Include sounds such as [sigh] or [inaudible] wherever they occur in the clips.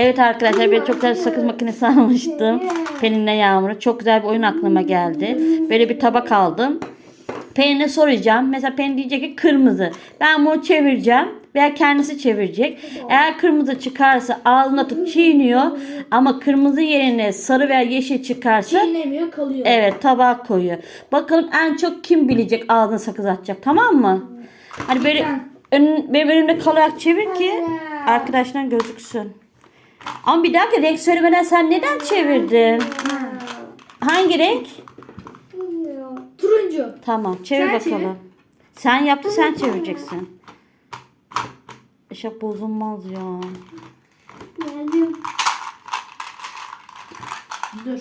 Evet arkadaşlar ben çok güzel bir sakız makinesi [laughs] almıştım. Pelin'le Yağmur'a. Çok güzel bir oyun aklıma geldi. Böyle bir tabak aldım. Pelin'e soracağım. Mesela Pelin diyecek ki kırmızı. Ben bunu çevireceğim. Veya kendisi çevirecek. Eğer kırmızı çıkarsa ağzına tutup çiğniyor. Ama kırmızı yerine sarı veya yeşil çıkarsa Çiğnemiyor kalıyor. Evet tabağa koyuyor. Bakalım en çok kim bilecek ağzına sakız atacak tamam mı? Hani böyle ön, benim önümde kalarak çevir ki arkadaşlar gözüksün. Ama bir dakika renk söylemeden sen neden çevirdin? Hangi renk? Turuncu. Tamam çevir Sen bakalım. çevir. Sen yaptın sen çevireceksin. Eşap bozulmaz ya. Geldim. Dur.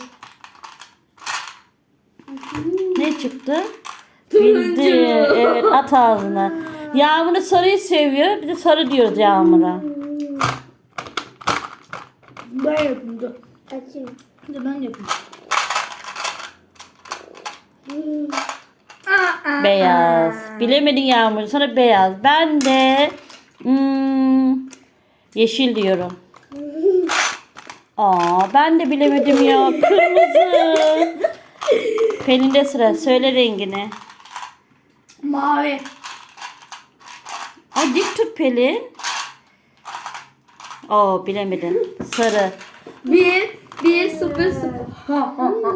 Ne çıktı? Turuncu. Bildi. Evet at ağzına. [laughs] Yağmur'u sarıyı seviyor. Bir de sarı diyoruz Yağmur'a. Ben yapayım dur. Açayım. Dur ben yapayım. Aa, Beyaz. aa. Bilemedin Yağmur. Sana beyaz. Ben de hmm, yeşil diyorum. Aa ben de bilemedim ya. Kırmızı. Pelin'de sıra. Söyle rengini. Mavi. Ay dik tut Pelin. Oo bilemedin. Sarı. Bir, bir, sıfır, sıfır. Ha, ha, ha.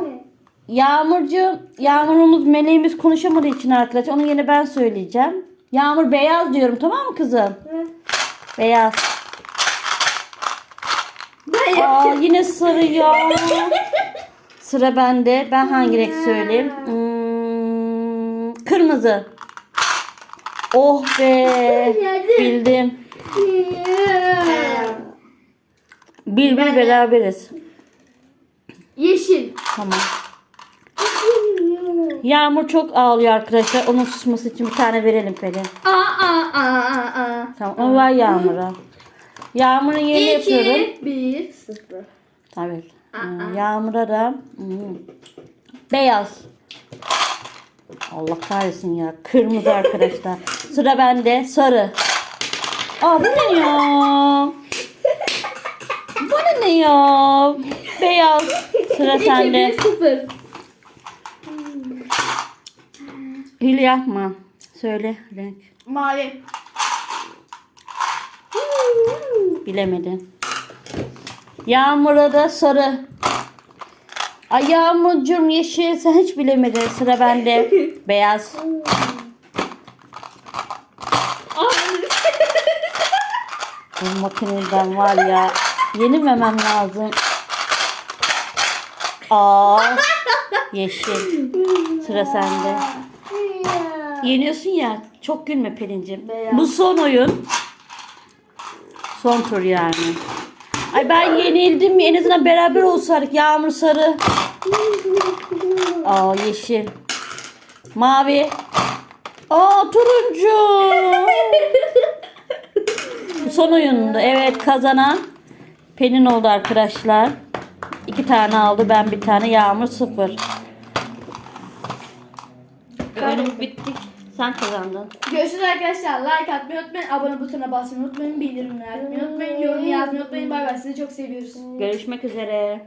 Yağmurcu, Yağmurumuz meleğimiz konuşamadığı için arkadaş. Onun yerine ben söyleyeceğim. Yağmur beyaz diyorum tamam mı kızım? Beyaz. Ben Aa yapayım. yine sarı ya. [laughs] Sıra bende. Ben hangi renk söyleyeyim? Hmm, kırmızı. Oh be. Bildim. Bir bir beraberiz. Yeşil. Tamam. Yağmur çok ağlıyor arkadaşlar. Onun susması için bir tane verelim Pelin. Aa, aa, aa, aa. Tamam onu ver Yağmur'a. Yağmur'un yerini yapıyorum. İki, bir, sıfır. Tabii. Ee, Yağmur'a da hmm, beyaz. Allah kahretsin ya. Kırmızı arkadaşlar. Sıra bende. Sarı. Aa bu ne ya? Ne ya? Beyaz. Sıra sende. bir, sıfır. Hile yapma. Söyle renk. Mavi. Bilemedin. Yağmur'a da sarı. Ay Yağmurcuğum yeşil sen hiç bilemedin. Sıra bende. [laughs] Beyaz. [laughs] Bu makineden var ya. Yenilmemem lazım. Aa. Yeşil. Sıra sende. Yeniyorsun ya. Çok gülme Pelin'cim. Bu son oyun. Son tur yani. Ay ben yenildim. En azından beraber olsaydık. Yağmur sarı. Aa yeşil. Mavi. Aa turuncu. [laughs] Bu son oyundu. Evet kazanan Pelin oldu arkadaşlar. İki tane aldı. Ben bir tane. Yağmur sıfır. Oyunumuz bittik. Sen kazandın. Görüşürüz arkadaşlar. Like atmayı unutmayın. Abone butonuna basmayı unutmayın. Bildirimleri açmayı unutmayın. Yorum yazmayı unutmayın. Bay bay. Sizi çok seviyoruz. Görüşmek üzere.